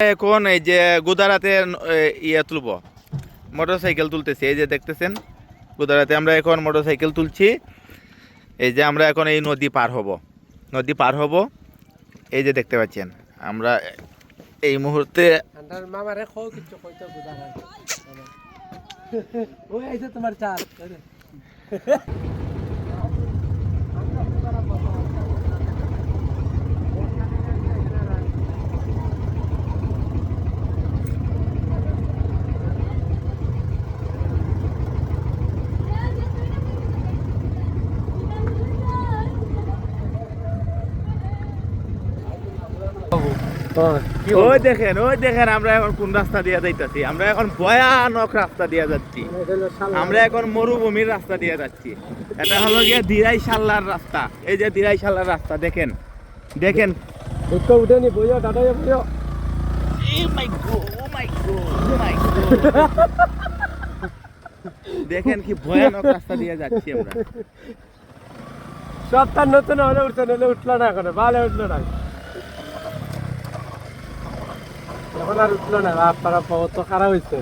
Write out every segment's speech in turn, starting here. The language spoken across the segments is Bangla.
এখন এই যে গুদারাতে ইয়ে তুলব। মোটর সাইকেল তুলতেছি, এই যে দেখতেছেন, গুদারাতে আমরা এখন মোটর সাইকেল তুলছি। এই যে আমরা এখন এই নদী পার হব। নদী পার হব। এই যে দেখতে পাচ্ছেন, আমরা এই মুহূর্তে তোমার চাল ওই দেখেন ওই দেখেন আমরা এখন কোন রাস্তা দিয়ে যাইতাছি? আমরা এখন ভয়ানক রাস্তা দিয়ে যাচ্ছি। আমরা এখন মরুভূমির রাস্তা দিয়ে যাচ্ছি। এটা হলো গিয়ে দিরাই সাল্লার রাস্তা। এই যে দিরাই সাল্লার রাস্তা দেখেন দেখেন। উঠেনি oh my God. দেখেন কি ভয়ানক রাস্তা দিয়ে যাচ্ছি আমরা। সপ্তাহ নতুন হলে উঠছে নলে উঠল না এখন ভালো উঠল না। এখন আর উঠল না আপনারা তো খারাপ হয়েছে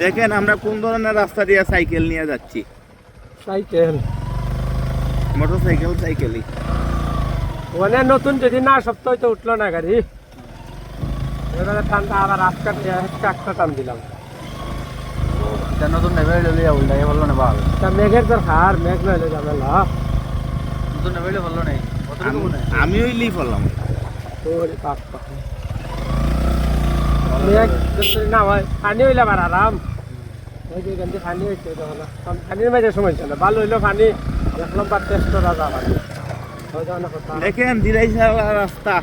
দেখেন আমরা কোন ধরনের রাস্তা দিয়ে সাইকেল নিয়ে যাচ্ছি? সাইকেল? মোটর সাইকেল সাইকেলই। মানে নতুন যদি না সপ্তাহ তো উঠল না গাড়ি। এবারে ঠান্ডা আবার আজকা একটা টান দিলাম। নতুন নেবে লইলে উল্টাই বলল না ভালো তা মেঘের তোর হার মেঘ নইলে ঝামেলা। নতুন নেবে বলল হয়? আমি ওই লিফ হলাম ওরে বাপ বাপ। মেঘ যদি না হয় পানি হইলে আবার আরাম। ওই যে এখান দিয়ে পানি হয়েছে তখন কারণ পানির মাঝে সমস্যা না। ভালো পানি দেখলাম বা টেস্ট পানি দেখেন রাস্তা।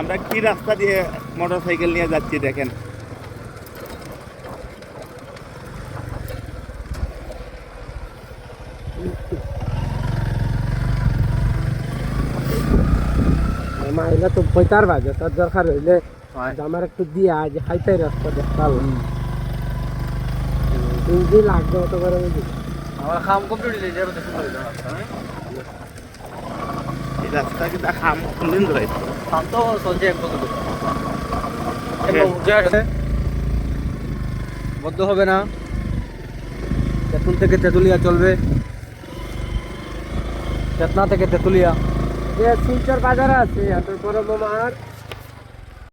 আমরা কি রাস্তা দিয়ে মোটর সাইকেল নিয়ে যাচ্ছি দেখেন। মাইলে তো পঁয়তার বাজে তার দরকার হইলে। আমার একটু দিয়া যে খাইতে রাস্তা দেখতাম। তিন লাগবে অত করে বুঝি আমার খাম কমপ্লিট হয়ে যাবে দেখুন হইল? এই রাস্তা কিন্তু খাম কোনদিন ধরে খাম তো চলছে এক বছর ধরে। ঠিক এবং উঠে আসে। বদ্ধ হবে না। তেঁতুল থেকে তেঁতুলিয়া চলবে। চেতনা থেকে তেঁতুলিয়া। যে শিলচর বাজারে আছে এত বড় মামার